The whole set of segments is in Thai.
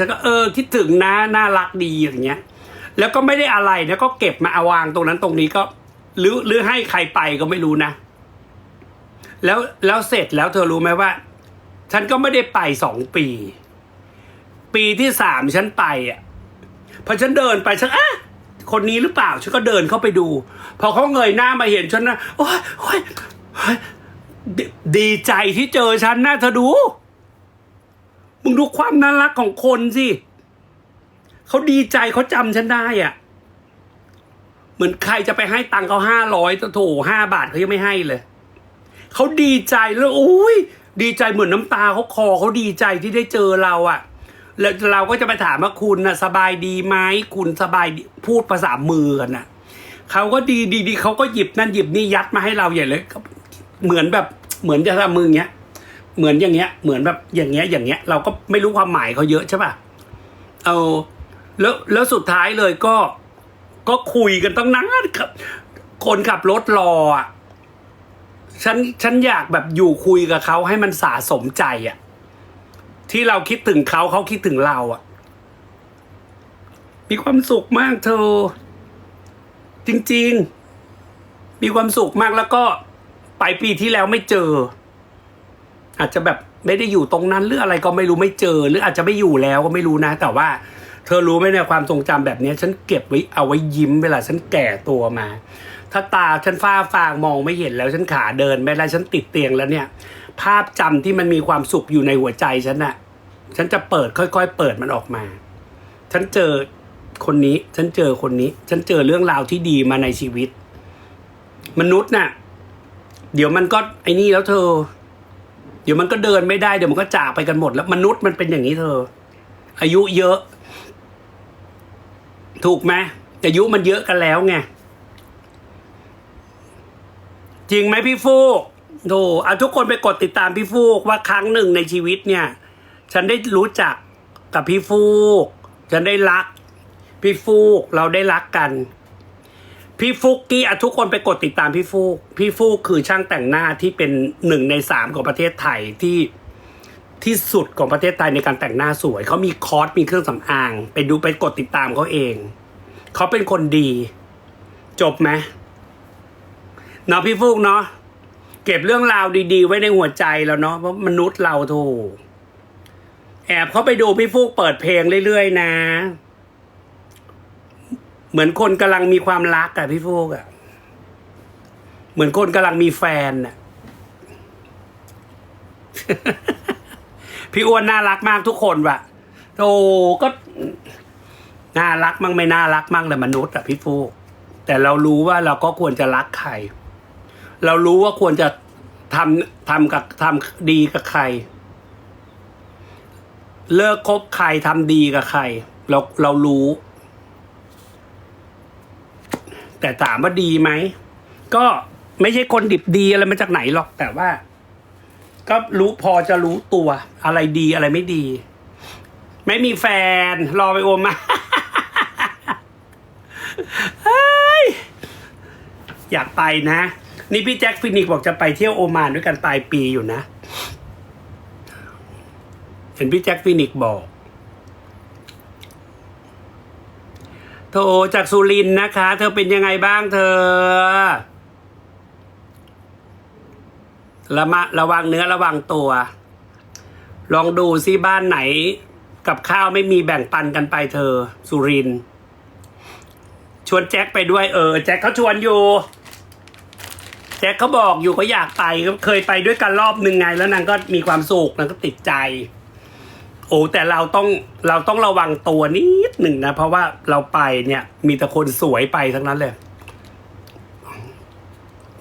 แล้วก็เออคิดถึงนะน่ารักดีอย่างเงี้ย แล้วก็ไม่ได้อะไรนะก็เก็บมาเอาวางตรงนั้นตรงนี้ก็หรือหรือให้ใครไปก็ไม่รู้นะ แล้วแล้วเสร็จแล้วเธอรู้ไหมว่า ฉันก็ไม่ได้ไปสองปี ปีที่สามฉันไปอะพอฉันเดินไปฉันอะคนนี้หรือเปล่าฉันก็เดินเข้าไปดู พอเขาเงยหน้ามาเห็นฉันนะโอ้ยโอ้ยอยดดีใจที่เจอฉันนะเธอดู มึงดูความน่ารักของคนสิเขาดีใจเขาจำฉันได้อะ่ะ เหมือนใครจะไปให้ตังค์เขาห้าร้อยโถห้าบาทเขายังไม่ให้เลยเขาดีใจแล้วโอ้ยดีใจเหมือนน้ำตาเขาคอเขาดีใจที่ได้เจอเราอะ่ะ แล้วเราก็จะไปถามว่าคุณนะสบายดีไหมคุณสบายพูดภาษามือกันน่ะเขาก็ดีดีดีเขาก็หยิบนั่นหยิบนี่ยัดมาให้เราใหญ่เลยก็เหมือนแบบเหมือนจะทำมืออย่างเงี้ย เหมือนอย่างเงี้ย เหมือนแบบอย่างเงี้ยอย่างเงี้ย เราก็ไม่รู้ความหมายเขาเยอะใช่ป่ะเอาแล้วแล้วสุดท้ายเลยก็ก็คุยกันตั้งนานครับ คนขับรถรออะฉันฉันอยากแบบอยู่คุยกับเขาให้มันสะสมใจอะ ที่เราคิดถึงเขาเขาคิดถึงเราอะ มีความสุขมากเธอ จริง ๆ มีความสุขมากแล้วก็ไปปีที่แล้วไม่เจอ อาจจะแบบไม่ได้อยู่ตรงนั้นหรืออะไรก็ไม่รู้ไม่เจอ หรืออาจจะไม่อยู่แล้วก็ไม่รู้นะ แต่ว่า เธอรู้ไหมเนี่ยความทรงจำแบบนี้ฉันเก็บไว้เอาไว้ยิ้มเวลาฉันแก่ตัวมา ถ้าตาฉันฟ้าฟางมองไม่เห็นแล้วฉันขาเดินไม่ได้ฉันติดเตียงแล้วเนี่ย ภาพจำที่มันมีความสุขอยู่ในหัวใจฉันน่ะ ฉันจะเปิดค่อยๆ เปิดมันออกมา ฉันเจอคนนี้ ฉันเจอคนนี้ ฉันเจอเรื่องราวที่ดีมาในชีวิต มนุษย์น่ะ เดี๋ยวมันก็ไอ้นี่แล้วเธอ เดี๋ยวมันก็เดินไม่ได้เดี๋ยวมันก็จากไปกันหมด แล้วมนุษย์มันเป็นอย่างนี้เธอ อายุเยอะ ถูกไหมอายุมันเยอะกันแล้วไงจริงไหมพี่ฟูกโธ่เอาทุกคนไปกดติดตามพี่ฟูกว่าครั้งหนึ่งในชีวิตเนี่ย ฉันได้รู้จักกับพี่ฟูก ฉันได้รัก พี่ฟูกเราได้รักกัน พี่ฟุกกี้อะทุกคนไปกดติดตามพี่ฟูกพี่ฟูกคือช่างแต่งหน้าที่เป็นหนึ่งในสามของประเทศไทยที่ที่สุดของประเทศไทยในการแต่งหน้าสวย เขามีคอร์สมีเครื่องสำอาง ไปดูไปกดติดตามเขาเอง เขาเป็นคนดี จบไหมเนาะพี่ฟูกเนาะเก็บเรื่องราวดีๆ ไว้ในหัวใจแล้วเนาะเพราะมนุษย์เราถูกแอบเขาไปดูพี่ฟูกเปิดเพลงเรื่อยๆนะ เหมือนคนกำลังมีความรักอะพี่ฟูกอะเหมือนคนกำลังมีแฟนอะพี่อ้วนน่ารักมากทุกคนว่ะโธ่ก็น่ารักมั่งไม่น่ารักมั่งแหละมนุษย์อะพี่ฟูกแต่เรารู้ว่าเราก็ควรจะรักใคร เรารู้ว่าควรจะทำทำกับทำดีกับใคร เลิกคบใครทำดีกับใคร เราเรารู้ แต่ถามว่าดีไหม ก็ไม่ใช่คนดิบดีอะไรมาจากไหนหรอก แต่ว่า ก็รู้พอจะรู้ตัว อะไรดีอะไรไม่ดี ไม่มีแฟน รอไปโอมมาอยากไปนะ นี่พี่แจ็คฟินิกบอกจะไปเที่ยวโอมานด้วยกันปลายปีอยู่นะ เห็นพี่แจ็คฟินิกบอก โทรจากสุรินนะคะ เธอเป็นยังไงบ้างเธอ ระมาระวังเนื้อระวังตัว ลองดูซิบ้านไหน กับข้าวไม่มีแบ่งปันกันไปเธอ สุริน ชวนแจ็คไปด้วยเออ แจ็คเขาชวนอยู่ แจ็คเขาบอกอยู่เขาอยากไปเคยไปด้วยกันรอบหนึ่งไง แล้วนางก็มีความสุขนางก็ติดใจ โอ้แต่เราต้องเราต้องระวังตัวนิดหนึ่งนะ เพราะว่าเราไปเนี่ย มีแต่คนสวยไปทั้งนั้นเลย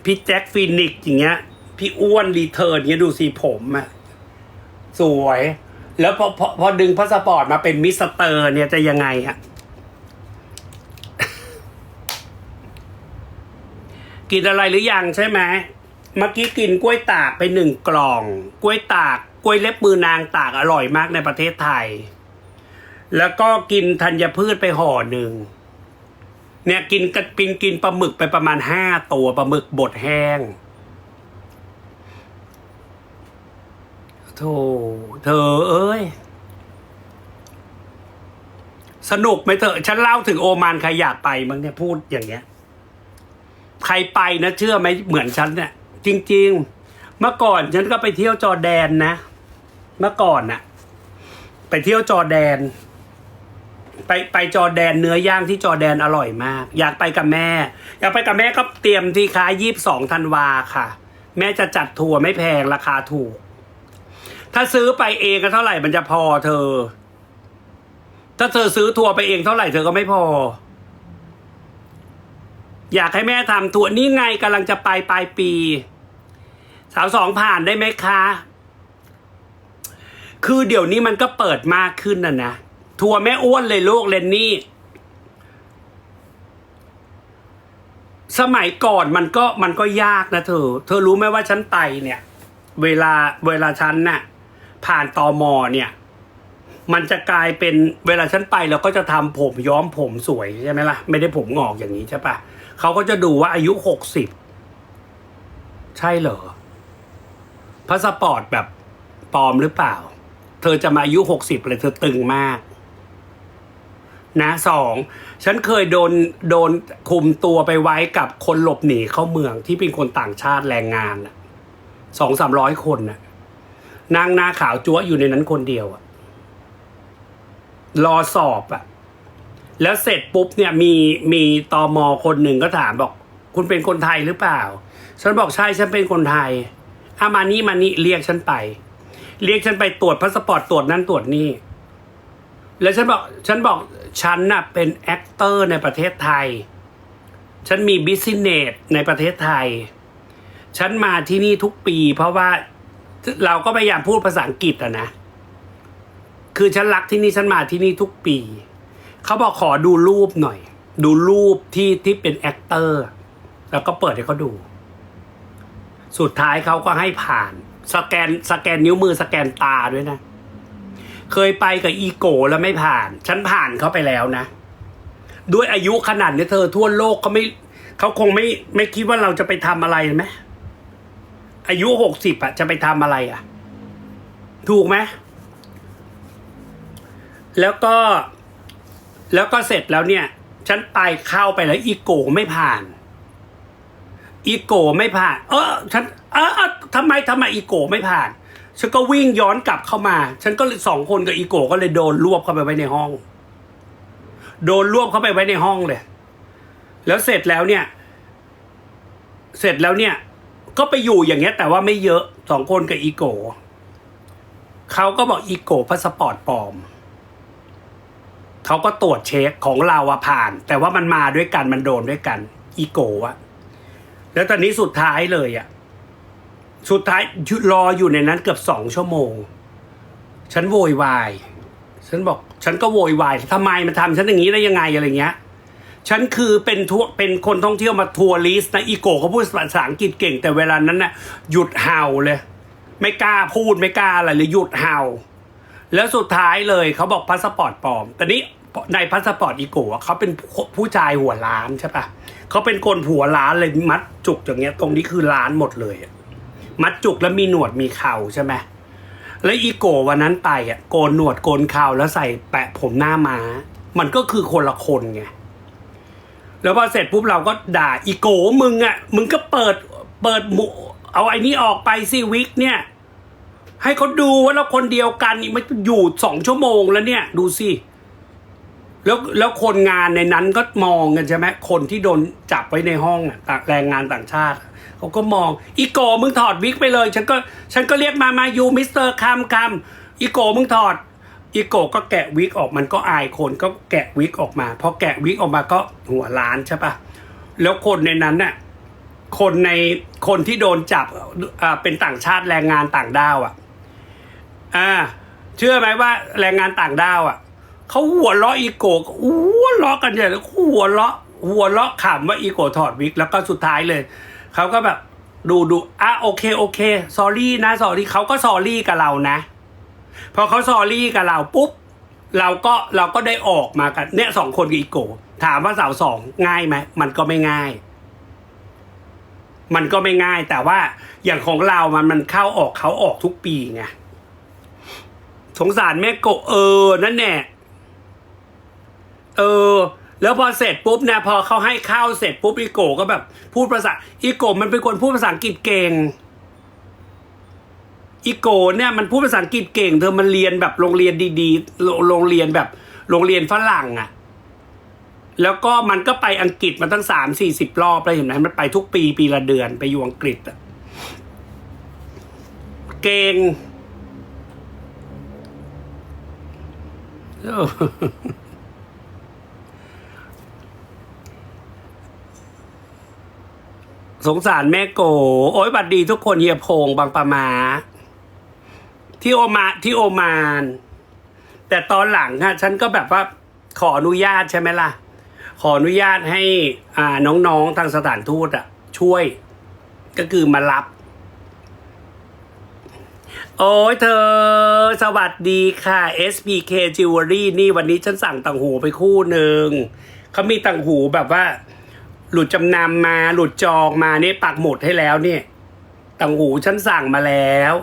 พี่แจ็คฟินิกซ์อย่างเงี้ย พี่อ้วนรีเทิร์นเงี้ยดูสิผมอะสวย แล้วพอพอพอดึงพาสปอร์ตมาเป็นมิสเตอร์เนี่ยจะยังไงอะกินอะไรหรือยังใช่ไหมเมื่อกี้กินกล้วยตากไปหนึ่งกล่อง กล้วยตาก กล้วยเล็บมือนางตากอร่อยมากในประเทศไทย แล้วก็กินธัญพืชไปห่อหนึ่ง เนี่ยกินกกินกินปลาหมึกไปประมาณห้าตัวปลาหมึกบดแห้งโธ่เธอเอ้ย สนุกไหมเถอฉันเล่าถึงโอมานใครอยากไปมั้งเนี่ยพูดอย่างเงี้ย ใครไปนะเชื่อไหมเหมือนฉันเนี่ยจริง ๆ เมื่อก่อนฉันก็ไปเที่ยวจอแดนนะ เมื่อก่อนน่ะ ไปเที่ยวจอแดน ไปไปจอแดนเนื้อย่างที่จอแดนอร่อยมาก อยากไปกับแม่ อยากไปกับแม่ก็เตรียมที่ค้ายี่สิบสองธันวาค่ะ แม่จะจัดทัวร์ไม่แพงราคาถูก ถ้าซื้อไปเองก็เท่าไหร่มันจะพอเธอ ถ้าเธอซื้อทัวร์ไปเองเท่าไหร่เธอก็ไม่พออยากให้แม่ทำทัวร์นี่ไงกำลังจะไปปลายปี สาวสองผ่านได้ไหมคะ คือเดี๋ยวนี้มันก็เปิดมากขึ้นนะนะทัวร์แม่อ้วนเลยลูกเลนนี่ สมัยก่อนมันก็มันก็ยากนะเธอ เธอรู้ไหมว่าฉันไปเนี่ย เวลาเวลาฉันน่ะ ผ่านตอมอเนี่ย มันจะกลายเป็นเวลาฉันไปเราก็จะทำผมย้อมผมสวยใช่ไหมล่ะ ไม่ได้ผมงอกอย่างนี้ใช่ปะเขาก็จะดูว่าอายุหกสิบใช่เหรอพาสปอร์ตแบบปลอมหรือเปล่า เธอจะมาอายุหกสิบเลยเธอตึงมาก นะสองฉันเคยโดนโดนคุมตัวไปไว้กับคนหลบหนีเข้าเมืองที่เป็นคนต่างชาติแรงงานสองสามร้อยคนน่ะนางหน้าขาวจั๊วอยู่ในนั้นคนเดียวอะรอสอบอะแล้วเสร็จปุ๊บเนี่ยมีมีตอมอคนหนึ่งก็ถามบอก คุณเป็นคนไทยหรือเปล่า ฉันบอกใช่ฉันเป็นคนไทยอามานี่มานี่เรียกฉันไป เรียกฉันไปตรวจพาสปอร์ตตรวจนั่นตรวจนี่ แล้วฉันบอกฉันบอกฉันน่ะเป็นแอคเตอร์ในประเทศไทย ฉันมีบิสเนสในประเทศไทย ฉันมาที่นี่ทุกปี เพราะว่าเราก็พยายามพูดภาษาอังกฤษอะนะ คือฉันรักที่นี่ฉันมาที่นี่ทุกปี เขาบอกขอดูรูปหน่อย ดูรูปที่ที่เป็นแอคเตอร์ แล้วก็เปิดให้เขาดู สุดท้ายเขาก็ให้ผ่าน สแกนสแกนนิ้วมือสแกนตาด้วยนะ เคยไปกับอีโกแล้วไม่ผ่าน ฉันผ่านเขาไปแล้วนะ ด้วยอายุขนาดนี้เธอทั่วโลกเขาไม่เขาคงไม่ไม่คิดว่าเราจะไปทำอะไรไหมอายุหกสิบอะจะไปทำอะไรอะถูกไหมแล้วก็ แล้วก็เสร็จแล้วเนี่ย ฉันไปเข้าไปแล้วอีโกไม่ผ่าน อีโกไม่ผ่าน เออฉันเออเออทำไมทำไมอีโกไม่ผ่าน ฉันก็วิ่งย้อนกลับเข้ามา ฉันก็สองคนกับอีโกก็เลยโดนรวบเข้าไปไว้ในห้อง โดนรวบเข้าไปไว้ในห้องเลย แล้วเสร็จแล้วเนี่ย เสร็จแล้วเนี่ย ก็ไปอยู่อย่างเงี้ย แต่ว่าไม่เยอะสองคนกับอีโกเขาก็บอกอีโกพาสปอร์ตปลอมเขาก็ตรวจเช็คของเราอะผ่าน แต่ว่ามันมาด้วยกันมันโดนด้วยกัน อีโกอะ แล้วตอนนี้สุดท้ายเลยอะสุดท้ายรออยู่ในนั้นเกือบสองชั่วโมง ฉันโวยวาย ฉันบอก ฉันก็โวยวายทำไมมันทำฉันอย่างนี้ได้ยังไงอะไรเงี้ย ฉันคือเป็นทัวเป็นคนท่องเที่ยวมาทัวร์ลิสต์นะอีโกเขาพูดภาษาอังกฤษเก่ง แต่เวลานั้นนะ่ะหยุดเห่าเลย ไม่กล้าพูดไม่กล้าอะไรเลยหยุดเห่า แล้วสุดท้ายเลยเขาบอกพาสปอร์ตปลอมแต่นี้ในพาสปอร์ตอีโกะเขาเป็นผู้ชายหัวล้านใช่ปะ เขาเป็นคนหัวล้านเลยมัดจุกอย่างเงี้ย ตรงนี้คือล้านหมดเลยอะมัดจุกแล้วมีหนวดมีเข่าใช่ไหมแล้วอีโกวันนั้นไปอะโกนหนวดโกนเข่าแล้วใส่แปะผมหน้าม้า มันก็คือคนละคนไงแล้วพอเสร็จปุ๊บเราก็ด่าอีโกมึงอะมึงก็เปิดเปิดหมูเอาไอ้นี้ออกไปสิวิกเนี่ย ให้เขาดูว่าเราคนเดียวกันนี่มันอยู่สองชั่วโมงแล้วเนี่ย ดูสิ แล้วแล้วคนงานในนั้นก็มองกันใช่ไหมคนที่โดนจับไว้ในห้องอะต่างแรงงานต่างชาติเขาก็มองอีโกมึงถอดวิกไปเลย ฉันก็ฉันก็เรียกมามายูมิสเตอร์คัมคัมอีโกมึงถอดอีโกก็แกะวิกออกมันก็อายคนก็แกะวิกออกมาพอแกะวิกออกมาก็หัวล้านใช่ปะแล้วคนในนั้นน่ะคนในคนที่โดนจับอ่าเป็นต่างชาติแรงงานต่างด้าวอะอ่าเชื่อไหมว่าแรงงานต่างด้าวอะ เขาหัวเราะอีโกก็หัวเราะกันใหญ่เลยหัวเราะหัวเราะขำว่าอีโก้ถอดวิก แล้วก็สุดท้ายเลยเขาก็แบบดูดูอะโอเคโอเคสอรี่นะสอรี่เขาก็สอรี่กับเรานะ พอเขาสอรี่กับเราปุ๊บเราก็เราก็ได้ออกมากันเนี่ยสองคนกับอีโก้ถามว่าสาวสองง่ายไหมมันก็ไม่ง่าย มันก็ไม่ง่าย แต่ว่าอย่างของเรามันมันเข้าออกเขาออกทุกปีไงสงสารแม่โกเออนั่นแน่ เออ แล้วพอเสร็จปุ๊บเนี่ยพอเขาให้ข้าวเสร็จปุ๊บอีโกก็แบบ พูดภาษาอีโกมันเป็นคนพูดภาษาอังกฤษเก่งอีโกเนี่ยมันพูดภาษาอังกฤษเก่ง เธอมันเรียนแบบโรงเรียนดีๆโรงเรียนแบบโรงเรียนฝรั่งอะ่ะ แล้วก็มันก็ไปอังกฤษมาตั้งสามสี่สิบรอบแล้วเห็นไหมมันไปทุกปีปีละเดือนไปอยู่อังกฤษอะเก่ง สงสารแม่โก โอ้ยบัดดีทุกคนเฮียพงบางปะมา ที่โอมาที่โอมาน แต่ตอนหลังฮะฉันก็แบบว่าขออนุญาตใช่ไหมล่ะ ขออนุญาตให้อ่าน้องๆทางสถานทูตอะช่วย ก็คือมารับ โอ้ยเธอ สวัสดีค่ะ SPK Jewelry นี่วันนี้ฉันสั่งต่างหูไปคู่หนึ่งเขามีต่างหูแบบว่า หลุดจำนำมาหลุดจองมาเนี่ยปักหมุดให้แล้วเนี่ยต่างหูฉันสั่งมาแล้ว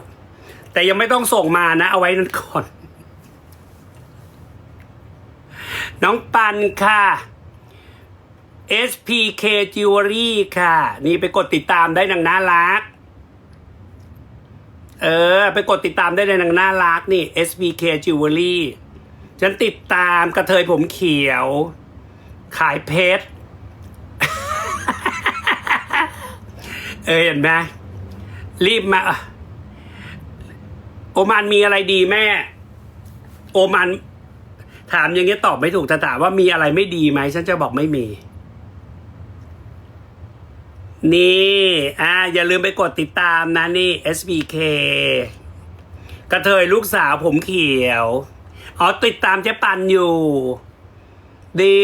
แต่ยังไม่ต้องส่งมานะ เอาไว้นั่นก่อน น้องปันค่ะ SPK Jewelry ค่ะ นี่ไปกดติดตามได้นางน่ารัก เออ ไปกดติดตามได้ในนางน่ารักนี่ SPK Jewelry ฉันติดตามกระเทยผมเขียว ขายเพชร เออเห็นไหมรีบมา โอมานมีอะไรดีแม่ โอมานถามอย่างเงี้ยตอบไม่ถูกแต่ถามว่ามีอะไรไม่ดีไหมฉันจะบอกไม่มี นี่อ่าอย่าลืมไปกดติดตามนะนี่ SBK กระเทยลูกสาวผมเขียว อ๋อติดตามเจ๊ปันอยู่ ดี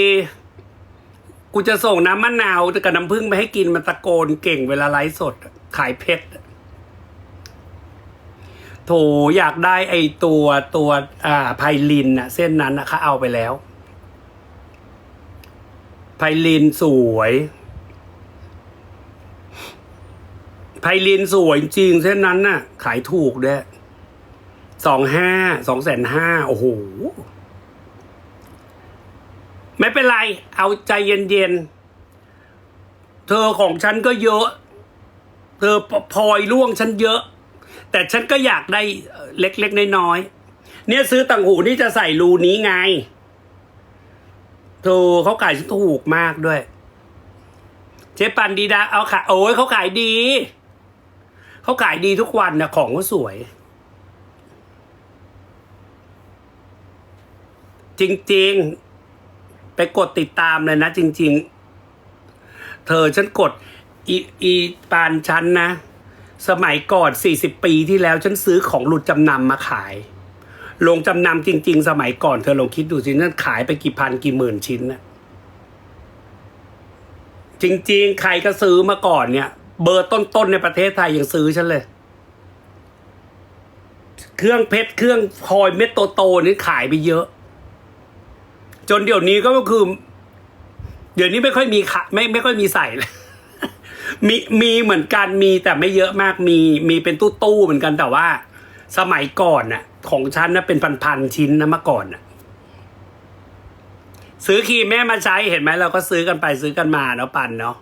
กูจะส่งน้ำมะนาวกับน้ำผึ้งไปให้กินมันตะโกนเก่งเวลาไลฟ์สด ขายเพชรโถอยากได้ไอตัวตัวอ่าไพลินอะเส้นนั้นนะเขาเอาไปแล้ว ไพลินสวยไพลินสวยจริงเส้นนั้นน่ะ ขายถูกด้วยสองห้าสองแสนห้าโอ้โห ไม่เป็นไร เอาใจเย็นๆ เธอของฉันก็เยอะ เธอพลอยล่วงฉันเยอะ แต่ฉันก็อยากได้เล็กๆน้อยๆเนี่ยซื้อต่างหูนี่จะใส่รูนี้ไง เธอเขาขายฉันถูกมากด้วย เจ๊ปันดีดาเอาขายโอ้ยเขาขายดี เขาขายดีทุกวันนะของก็สวย จริงๆ ไปกดติดตามเลยนะจริง ๆ เธอฉันกดอีอีปานฉันนะ สมัยก่อนสี่สิบปีที่แล้วฉันซื้อของหลุดจำนำมาขาย ลงจำนำจริง ๆ สมัยก่อนเธอลองคิดดูสินั่นขายไปกี่พันกี่หมื่นชิ้นนะจริง ๆ ใครก็ซื้อมาก่อนเนี่ย เบอร์ต้น ๆ ในประเทศไทยยังซื้อฉันเลย เครื่องเพชรเครื่องพลอยเม็ดโตๆนี่ขายไปเยอะ จนเดี๋ยวนี้ก็คือ เดี๋ยวนี้ไม่ค่อยมีขะไม่ไม่ค่อยมีใส่เลยมีมีเหมือนกันมีแต่ไม่เยอะมากมีมีเป็นตู้ตู้เหมือนกันแต่ว่า สมัยก่อนน่ะ ของฉันน่ะเป็นพันๆชิ้นนะเมื่อก่อนน่ะ ซื้อครีมแม่มาใช้เห็นไหมเราก็ซื้อกันไปซื้อกันมาเนาะปันเนาะ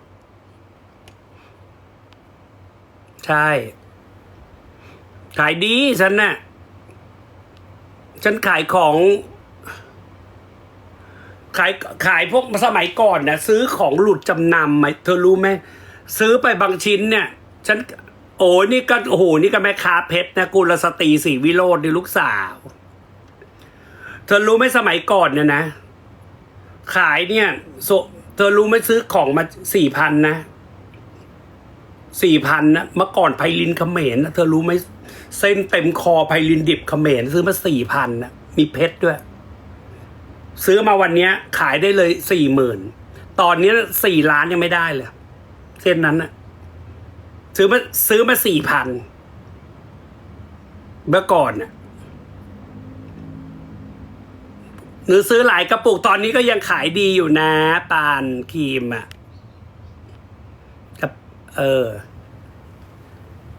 ใช่ ขายดีฉันน่ะ ฉันขายของ ขายขายพวกสมัยก่อนนะซื้อของหลุดจำนำไหมเธอรู้ไหมซื้อไปบางชิ้นเนี่ย ฉัน โอ้ยนี่ก็โอ้โหนี่ก็แม่ค้าเพชรนะกุลสตรีสีวิโรจน์นี่ลูกสาว เธอรู้ไหมสมัยก่อนเนี่ยนะ ขายเนี่ยโซเธอรู้ไหมซื้อของมาสี่พันนะสี่พันนะเมื่อก่อนไพลินเขมรนะเธอรู้ไหมเส้นเต็มคอไพลินดิบเขมรซื้อมาสี่พันนะมีเพชรด้วย ซื้อมาวันนี้ขายได้เลยสี่หมื่นตอนนี้สี่ล้านยังไม่ได้เลยเส้นนั้นนะซื้อมาซื้อมาสี่พันเมื่อก่อนน่ะหรือซื้อหลายกระปุกตอนนี้ก็ยังขายดีอยู่นะปานครีมอะกับเออ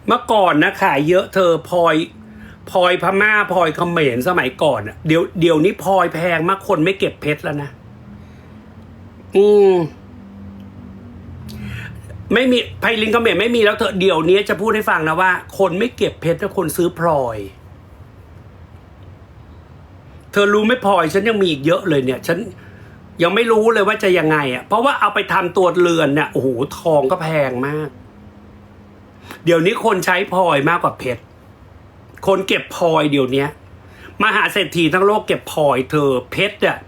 เมื่อก่อนนะขายเยอะเธอพลอย พลอยพม่าพลอยเขมรสมัยก่อนอะเดี๋ยวเดี๋ยวนี้พลอยแพงมากคนไม่เก็บเพชรแล้วนะ อืมไม่มีไพลินก็เมนไม่มีแล้วเถอะเดี๋ยวนี้จะพูดให้ฟังนะว่า คนไม่เก็บเพชรแล้วคนซื้อพลอย เธอรู้ไม่พลอยฉันยังมีอีกเยอะเลยเนี่ย ฉันยังไม่รู้เลยว่าจะยังไงอะ เพราะว่าเอาไปทำตัวเรือนเนี่ยโอ้โหทองก็แพงมาก เดี๋ยวนี้คนใช้พลอยมากกว่าเพชร คนเก็บพลอยเดี๋ยวนี้มหาเศรษฐีทั้งโลกเก็บพลอยเธอเพชรอะ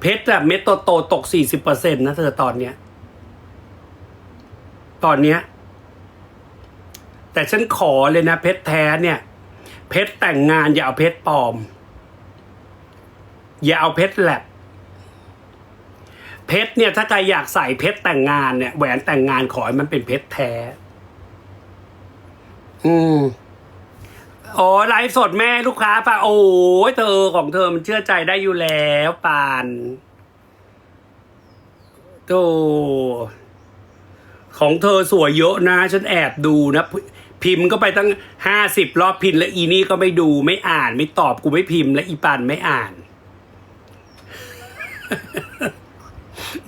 เพชรอะเม็ดโตๆตกสี่สิบเปอร์เซ็นต์นะเธอตอนเนี้ย ตอนเนี้ย แต่ฉันขอเลยนะเพชรแท้เนี่ย เพชรแต่งงานอย่าเอาเพชรปลอม อย่าเอาเพชรแลบเพชรเนี่ยถ้าใครอยากใส่เพชรแต่งงานเนี่ยแหวนแต่งงานขอให้มันเป็นเพชรแท้ อืม โอ้ไลฟ์สดแม่ลูกค้าป่ะ โอ้ยเธอของเธอมันเชื่อใจได้อยู่แล้วปานโตของเธอสวยเยอะนะ ฉันแอบดูนะ พิมพ์ก็ไปตั้งห้าสิบรอบพิมพ์แล้วอีนี่ก็ไม่ดูไม่อ่านไม่ตอบกูไม่พิมพ์ และอีปานไม่อ่าน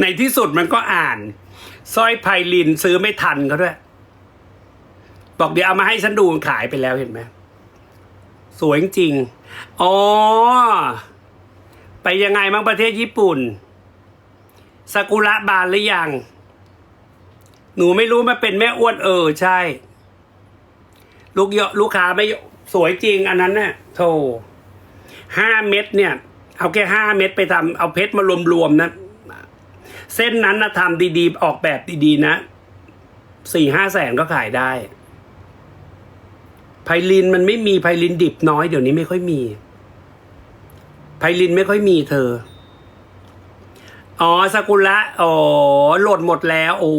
ในที่สุดมันก็อ่านสร้อยไพลินซื้อไม่ทันเขาด้วย บอกเดี๋ยวเอามาให้ฉันดูขายไปแล้วเห็นไหม สวยจริง อ๋อ ไปยังไงบ้างประเทศญี่ปุ่นซากุระบานหรือยัง หนูไม่รู้มาเป็นแม่อ้วนเออใช่ ลูกเยอะลูกค้าไม่สวยจริงอันนั้นเนี่ยโธ่ห้าเม็ดเนี่ย เอาแค่ห้าเม็ดไปทำเอาเพชรมารวมๆนะ เส้นนั้นนะทำดีๆ ออกแบบดีๆนะสี่ห้าแสนก็ขายได้ ไพลินมันไม่มีไพลินดิบน้อยเดี๋ยวนี้ไม่ค่อยมี ไพลินไม่ค่อยมีเธอ อ๋อซากุระอ๋อโหลดหมดแล้วโอ้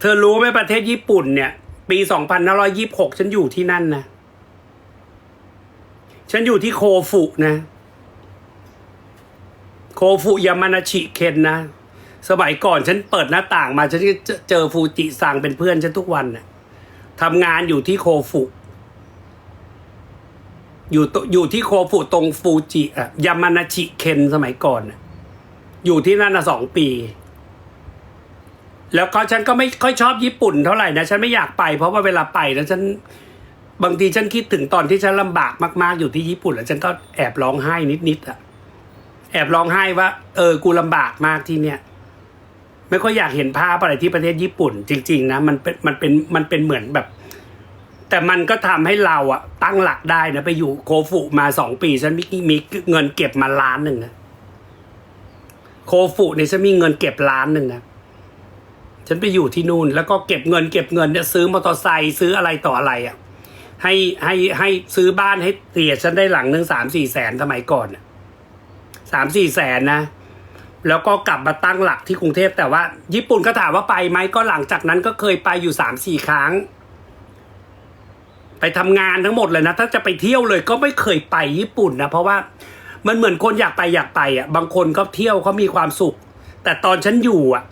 เธอรู้ไหมประเทศญี่ปุ่นเนี่ย ปีสองพันห้าร้อยี่บหกฉันอยู่ที่นั่นนะฉันอยู่ที่โคฟุนะ โคฟุยามานาชิเคนนะ สมัยก่อนฉันเปิดหน้าต่างมา ฉันก็เจอฟูจิสั่งเป็นเพื่อนฉันทุกวันน่ะ ทำงานอยู่ที่โคฟุอยู่ตอยู่ที่โคฟุตรงฟูจิอะยามานาชิเคนสมัยก่อนน่ะอยู่ที่นั่นนะสองปี แล้วก็ฉันก็ไม่ค่อยชอบญี่ปุ่นเท่าไหร่นะฉันไม่อยากไปเพราะว่าเวลาไปแล้วฉันบางทีฉันคิดถึงตอนที่ฉันลำบากมากๆอยู่ที่ญี่ปุ่น แล้วฉันก็แอบร้องไห้นิดๆอะแอบร้องไห้ว่า เออกูลำบากมากที่เนี่ย ไม่ค่อยอยากเห็นภาพอะไรที่ประเทศญี่ปุ่น จริง ๆ นะมันเป็นมันเป็นมันเป็นเหมือนแบบ แต่มันก็ทำให้เราอะตั้งหลักได้นะไปอยู่โคฟุมาสองปีฉันมีมีเงินเก็บมาล้านหนึ่งนะโคฟุเนี่ยฉันมีเงินเก็บล้านหนึ่งนะฉันไปอยู่ที่นู่น แล้วก็เก็บเงินเก็บเงินเนี่ยซื้อมอเตอร์ไซค์ซื้ออะไรต่ออะไรอะให้ให้ให้ซื้อบ้านให้เตียฉันได้หลังหนึ่งสามสี่แสนสมัยก่อนสามสี่แสนนะ แล้วก็กลับมาตั้งหลักที่กรุงเทพแต่ว่า ญี่ปุ่นก็ถามว่าไปไหมก็หลังจากนั้นก็เคยไปอยู่สามสี่ครั้ง ไปทำงานทั้งหมดเลยนะ ถ้าจะไปเที่ยวเลยก็ไม่เคยไปญี่ปุ่นนะเพราะว่ามันเหมือนคนอยากไปอยากไปอะ บางคนก็เที่ยวเขามีความสุข แต่ตอนฉันอยู่อะ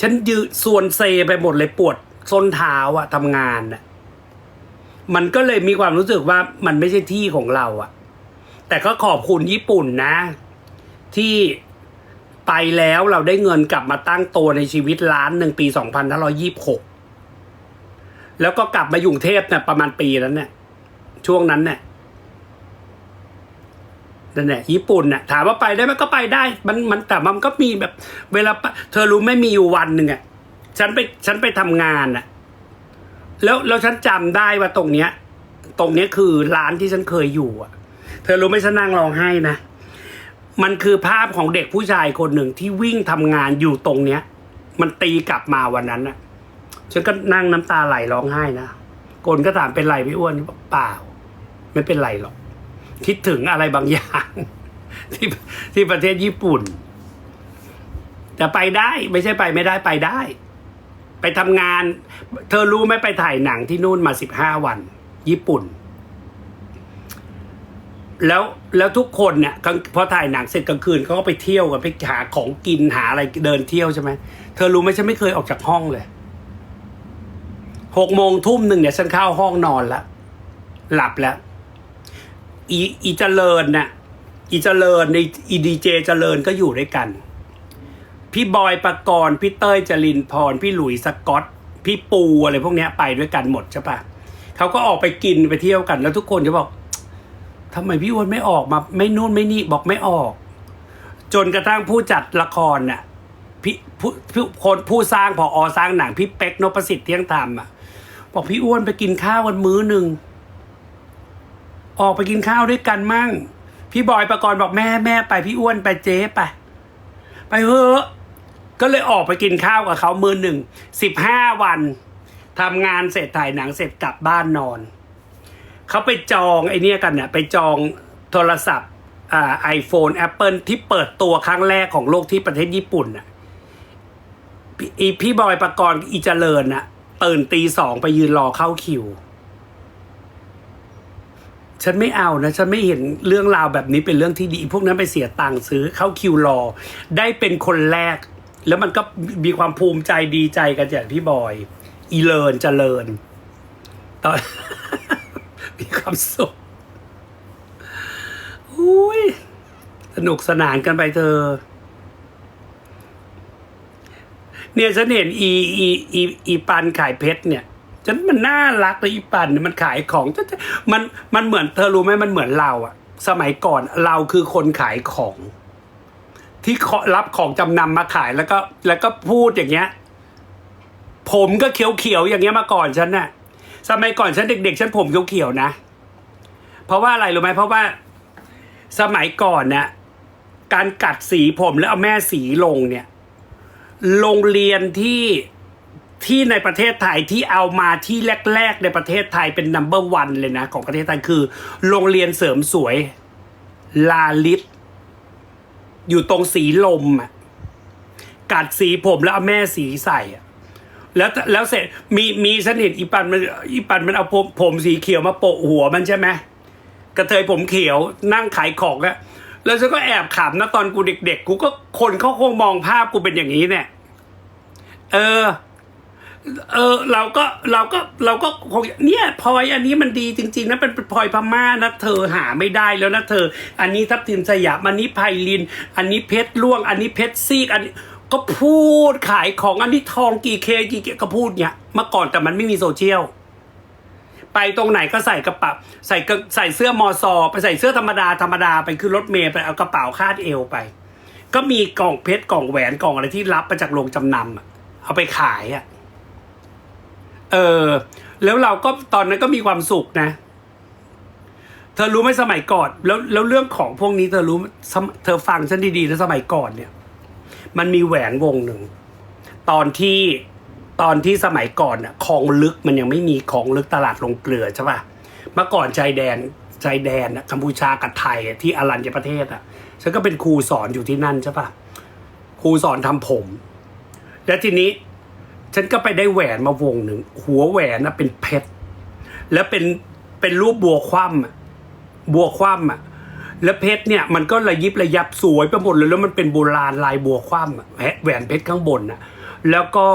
ฉันยืนส่วนเซไปหมดเลยปวดส้นเท้าอะทำงานอะมันก็เลยมีความรู้สึกว่ามันไม่ใช่ที่ของเราอะ แต่ก็ขอบคุณญี่ปุ่นนะ ที่ ไปแล้วเราได้เงินกลับมาตั้งตัวในชีวิตล้านหนึ่งปีสองพันห้าร้อยี่บหกแล้วก็กลับมาอยู่งเทพเนี่ยประมาณปีนั้นเนี่ยช่วงนั้นเนี่ยนั่นแหละญี่ปุ่นน่ะถามว่าไปได้ไหมก็ไปได้ มันมันแต่มันก็มีแบบ เวลาเธอรู้ไม่มีอยู่วันหนึ่งอะฉันไปฉันไปทำงานอะ แล้วแล้วฉันจำได้ว่าตรงเนี้ย ตรงเนี้ยคือร้านที่ฉันเคยอยู่อะ เธอรู้ไหมฉันนั่งร้องไห้นะ มันคือภาพของเด็กผู้ชายคนหนึ่งที่วิ่งทำงานอยู่ตรงเนี้ย มันตีกลับมาวันนั้นน่ะฉันก็นั่งน้ำตาไหลร้องไห้นะคนก็ถามเป็นไรพี่อ้วนบอกเปล่า ไม่เป็นไรหรอก คิดถึงอะไรบางอย่าง ที่ที่ประเทศญี่ปุ่น แต่ไปได้ไม่ใช่ไปไม่ได้ไปได้ ไปทำงาน เธอรู้ไหมไปถ่ายหนังที่นู่นมาสิบห้าวัน ญี่ปุ่น แล้วแล้วทุกคนเนี่ยพอถ่ายหนังเสร็จกลางคืนเขาก็ไปเที่ยวกันไปหาของกินหาอะไรเดินเที่ยวใช่ไหมเธอรู้ไหมฉันไม่เคยออกจากห้องเลยหกโมงทุ่มหนึ่งเนี่ยฉันเข้าห้องนอนแล้วหลับแล้วอีอีเจริญน่ะอีเจริญในอีดีเจเจริญก็อยู่ด้วยกัน พี่บอยประกรณ์พี่เต้ยจรินพร พี่หลุยส์สกอต พี่ปูอะไรพวกนี้ไปด้วยกันหมดใช่ปะเขาก็ออกไปกินไปเที่ยวกัน แล้วทุกคนจะบอก ทำไมพี่อ้วนไม่ออกมา ไม่นู่นไม่นี่บอกไม่ออก จนกระทั่งผู้จัดละครน่ะพี่ผู้ผู้คนผู้สร้างพออสร้างหนังพี่เป๊กนพประสิทธิ์เที่ยงธรรมอะบอกพี่อ้วนไปกินข้าวกันมื้อหนึ่งออกไปกินข้าวด้วยกันมั่ง พี่บอยประกรณ์บอกแม่แม่ไปพี่อ้วนไปเจ๊ไปไปเถอะก็เลยออกไปกินข้าวกับเขามือหนึ่งสิบห้าวันทำงานเสร็จถ่ายหนังเสร็จกลับบ้านนอน เขาไปจองไอเนี้ยกันเนี่ยไปจองโทรศัพท์อ่าไอโฟนแอปเปิลที่เปิดตัวครั้งแรกของโลกที่ประเทศญี่ปุ่นน่ะพี่อีพี่บอยประกรณ์อีเจริญน่ะตื่นตีสองไปยืนรอเข้าคิว ฉันไม่เอานะ ฉันไม่เห็นเรื่องราวแบบนี้เป็นเรื่องที่ดี พวกนั้นไปเสียตังค์ซื้อเข้าคิวรอ ได้เป็นคนแรก แล้วมันก็มีความภูมิใจดีใจกันอย่างพี่บอย อีเลินเจริญตอน มีความสุขอุ้ยสนุกสนานกันไปเธอ เนี่ยฉันเห็นอีอีอีอีปันขายเพชรเนี่ยฉันมันน่ารักเลยอีปันเนี่ยมันขายของมันมันเหมือนเธอรู้ไหมมันเหมือนเราอะสมัยก่อนเราคือคนขายของ ที่ขอรับของจำนำมาขายแล้วก็ แล้วก็พูดอย่างเงี้ย ผมก็เขียวๆอย่างเงี้ยมาก่อนฉันน่ะ สมัยก่อนฉันเด็กๆฉันผมเขียวๆนะ เพราะว่าอะไรรู้ไหมเพราะว่าสมัยก่อนเนี่ยการกัดสีผมแล้วเอาแม่สีลงเนี่ย โรงเรียนที่ที่ในประเทศไทยที่เอามาที่แรก ๆ ในประเทศไทยเป็นนัมเบอร์วันเลยนะ ของประเทศไทยคือ โรงเรียนเสริมสวย ลาลิตอยู่ตรงสีลมอะกัดสีผมแล้วเอาแม่สีใส่อะ แล้วแล้วเสร็จมีมีฉันเห็นอีปันมันอีปันมันเอาผมผมสีเขียวมาโปะหัวมันใช่ไหมกระเทยผมเขียวนั่งขายของอะแล้วฉันก็แอบขำนะตอนกูเด็ก ๆ กูก็คนเขาคงมองภาพกูเป็นอย่างนี้เนี่ย เออ เออ เราก็เราก็เราก็คงเนี่ยพลอยอันนี้มันดีจริง ๆนะเป็นพลอยพม่านะเธอหาไม่ได้แล้วนะเธอ อันนี้ทับทิมสยามอันนี้ไพลิน อันนี้เพชรล่วง อันนี้เพชรซีกอันน ก็พูดขายของอันนี้ทองกี่เคกี่เคก็พูดเนี่ยเมื่อก่อนแต่มันไม่มีโซเชียลไปตรงไหนก็ใส่กระเป๋าใส่ใส่เสื้อมอซอไปใส่เสื้อธรรมดาธรรมดาไปขึ้นรถเมล์ไปเอากระเป๋าคาดเอวไป ก็มีกล่องเพชรกล่องแหวนกล่องอะไรที่รับมาจากโรงจำนำอะเอาไปขายอะเออ แล้วเราก็ตอนนั้นก็มีความสุขนะ เธอรู้ไหมสมัยก่อน แล้วแล้วเรื่องของพวกนี้เธอรู้เธอฟังฉันดีๆนะสมัยก่อนเนี่ย มันมีแหวนวงหนึ่ง ตอนที่ตอนที่สมัยก่อนน่ะคลองลึกมันยังไม่มีของลึกตลาดลงเกลือใช่ป่ะเมื่อก่อนชายแดนชายแดนน่ะกัมพูชากับไทยที่อรัญญประเทศอะฉันก็เป็นครูสอนอยู่ที่นั่นใช่ป่ะครูสอนทำผม แล้วทีนี้ฉันก็ไปได้แหวนมาวงหนึ่ง หัวแหวนนะเป็นเพชร แล้วเป็นเป็นรูปบัวคว่ำอะบัวคว่ำอะ แล้วเพชรเนี่ยมันก็ระยิบระยับสวยไปหมดเลยแล้วมันเป็นโบราณลายบัวคว่ำอะแหวนเพชรข้างบนอะแล้วก็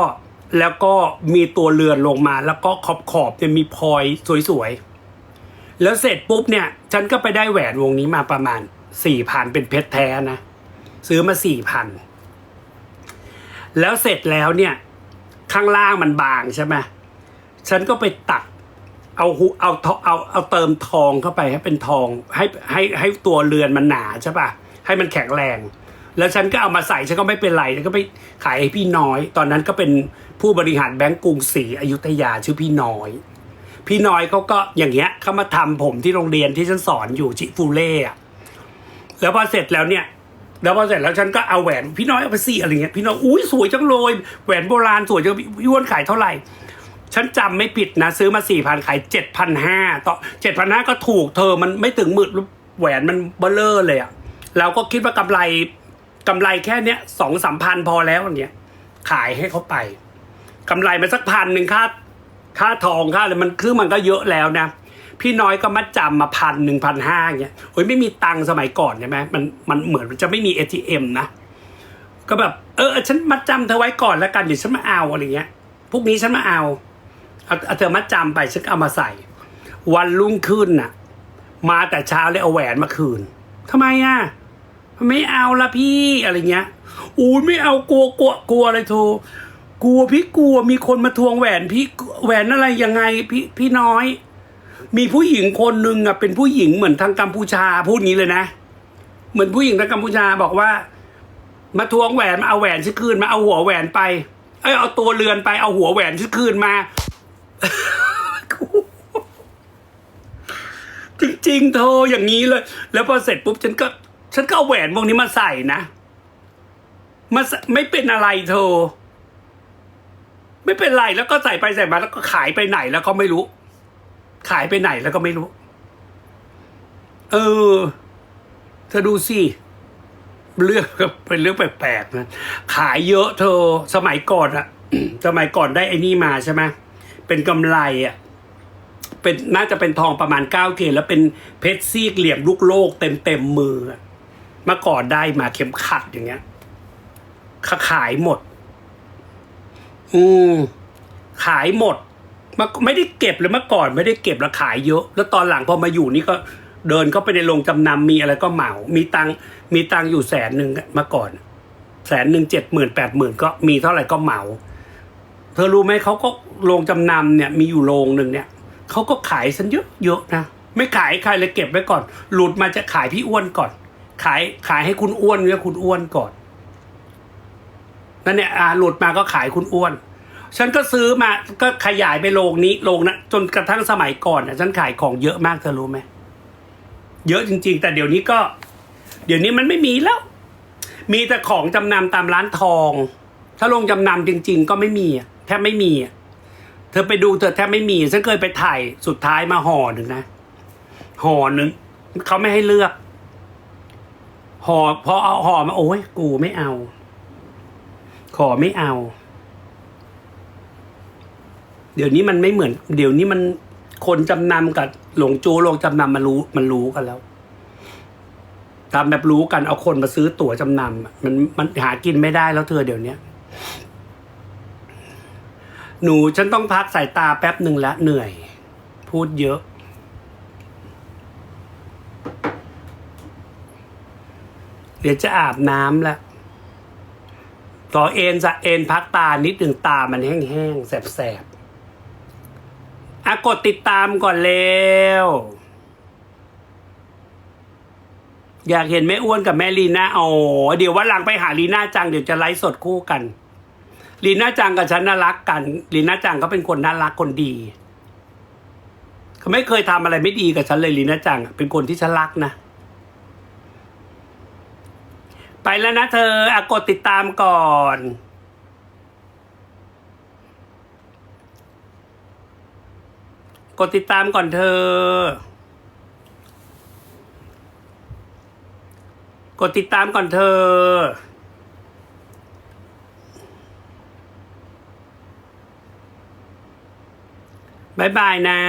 แล้วก็มีตัวเรือนลงมา แล้วก็ขอบขอบเนี่ยมีพลอยสวยๆ แล้วเสร็จปุ๊บเนี่ย ฉันก็ไปได้แหวนวงนี้มาประมาณสี่พันเป็นเพชรแท้นะ ซื้อมาสี่พันแล้วเสร็จแล้วเนี่ย ข้างล่างมันบางใช่ไหมฉันก็ไปตัด เอาเอาทอเอาเอาเติมทองเข้าไปให้เป็นทองให้ให้ให้ตัวเรือนมันหนาใช่ปะให้มันแข็งแรง แล้วฉันก็เอามาใส่ฉันก็ไม่เป็นไรแล้วก็ไปขายให้พี่น้อย ตอนนั้นก็เป็นผู้บริหารแบงก์กรุงศรีอยุธยาชื่อพี่น้อย พี่น้อยเขาก็อย่างเงี้ยเขามาทำผมที่โรงเรียนที่ฉันสอนอยู่ชิฟูเล่อะแล้วพอเสร็จแล้วเนี่ยแล้วพอเสร็จแล้วฉันก็เอาแหวนพี่น้อยเอาไปสี่อะไรเงี้ยพี่น้อยอุ้ยสวยจังเลยแหวนโบราณสวยจังพี่อ้วนขายเท่าไหร่ ฉันจำไม่ผิดนะ ซื้อมาสี่พันขายเจ็ดพันห้าต่อเจ็ดพันห้าก็ถูกเธอมันไม่ถึงหมื่นแหวนมันเบลเลอร์เลยอะเราก็คิดว่ากำไรกำไรแค่เนี้ยสองสามพันพอแล้วอย่างเงี้ยขายให้เขาไปกำไรมาสักพันหนึ่งค่าค่าทองค่าอะไรมันคือมันก็เยอะแล้วนะพี่น้อยก็มัดจำมาพันหนึ่งพันห้าเงี้ยโอ้ยไม่มีตังค์สมัยก่อนใช่ไหมมันมันเหมือนมันจะไม่มี ATM นะก็แบบเออฉันมัดจำเธอไว้ก่อนแล้วกันเดี๋ยวฉันมาเอาอะไรเงี้ยพวกนี้ฉันมาเอา เอาเอาเธอมัดจำไปฉันเอามาใส่ วันรุ่งขึ้นน่ะ มาแต่เช้าเลยเอาแหวนมาคืนทำไมอะไม่เอาละพี่อะไรเงี้ยอุ้ไม่เอากลัวกลัวกลัวอะไรโทรกลัวพี่กลัวมีคนมาทวงแหวนพี่แหวนอะไรยังไงพี่พี่น้อย มีผู้หญิงคนหนึ่งอะเป็นผู้หญิงเหมือนทางกัมพูชาพูดงี้เลยนะ เหมือนผู้หญิงทางกัมพูชาบอกว่า มาทวงแหวนมาเอาแหวนชื่อคืนมาเอาหัวแหวนไป เอ้ยเอาตัวเรือนไปเอาหัวแหวนชื่อคืนมา จริงๆเธออย่างนี้เลย แล้วพอเสร็จปุ๊บฉันก็ ฉันก็เอาแหวนวกนี้มาใส่นะมาไม่เป็นอะไรเธอ ไม่เป็นไรแล้วก็ใส่ไปใส่มาแล้วก็ขายไปไหนแล้วก็ไม่รู้ ขายไปไหนแล้วก็ไม่รู้ เออเธอดูสิเรื่องเป็นเรื่องแปลกๆนะ ขายเยอะเธอสมัยก่อนอะสมัยก่อนได้ไอ้นี่มาใช่ไหม เป็นกำไรอะเป็นน่าจะเป็นทองประมาณเก้าเกรดแล้วเป็นเพชรซีกเหลี่ยมลูกโลกเต็มเต็มมือเมื่อก่อนได้มาเข็มขัดอย่างเงี้ยขาขายหมด อืมขายหมดมาไม่ได้เก็บเลยเมื่อก่อนไม่ได้เก็บแล้วขายเยอะ แล้วตอนหลังพอมาอยู่นี่ก็เดินเข้าไปในโรงจำนำมีอะไรก็เหมา มีตังมีตังอยู่แสนหนึ่งเมื่อก่อน แสนหนึ่งเจ็ดหมื่นแปดหมื่นก็มีเท่าไหร่ก็เหมา เธอรู้ไหมเขาก็โรงจำนำเนี่ยมีอยู่โรงหนึ่งเนี่ยเขาก็ขายฉันเยอะเยอะๆนะไม่ขายใครเลยเก็บไว้ก่อน หลุดมาจะขายพี่อ้วนก่อน ขายขายให้คุณอ้วนเนี่ยคุณอ้วนก่อนนั่นเนี่ยอ่าหลุดมาก็ขายคุณอ้วน ฉันก็ซื้อมาก็ขยายไปโรงนี้โรงนะจนกระทั่งสมัยก่อนนะฉันขายของเยอะมากเธอรู้ไหมเยอะจริง ๆ แต่เดี๋ยวนี้ก็ เดี๋ยวนี้มันไม่มีแล้ว มีแต่ของจำนำตามร้านทอง ถ้าลงจำนำจริง ๆ ก็ไม่มีอะ แทบไม่มีเธอไปดูเธอแทบไม่มีฉันเคยไปถ่ายสุดท้ายมาห่อหนึ่งนะห่อหนึ่งเขาไม่ให้เลือกห่อพอเอาห่อมาโอ้ยกูไม่เอา ขอไม่เอา เดี๋ยวนี้มันไม่เหมือน เดี๋ยวนี้มันคนจำนำกับหลงจูโรงจำนำมันรู้มันรู้กันแล้วทำแบบรู้กันเอาคนมาซื้อตั๋วจำนำมันมันหากินไม่ได้แล้วเธอเดี๋ยวนี้ หนูฉันต้องพักสายตาแป๊บหนึ่งละเหนื่อย พูดเยอะ เดี๋ยวจะอาบน้ำละต่อเอ็นจะเอ็นพักตานิดหนึ่งตามันแห้งๆ แสบๆ อะกดติดตามก่อนเร็ว อยากเห็นแม่อ้วนกับแม่ลีน่า อ๋อ เดี๋ยววันหลังไปหาลีน่าจัง เดี๋ยวจะไลฟ์สดคู่กัน ลีน่าจังกับฉันน่ารักกันลีน่าจังเขาเป็นคนน่ารักคนดีเขาไม่เคยทำอะไรไม่ดีกับฉันเลยลีน่าจัง เป็นคนที่ฉันรักนะ ไปแล้วนะเธออกดติดตามก่อนกดติดตามก่อนเธอ กดติดตามก่อนเธอ บายบายนะ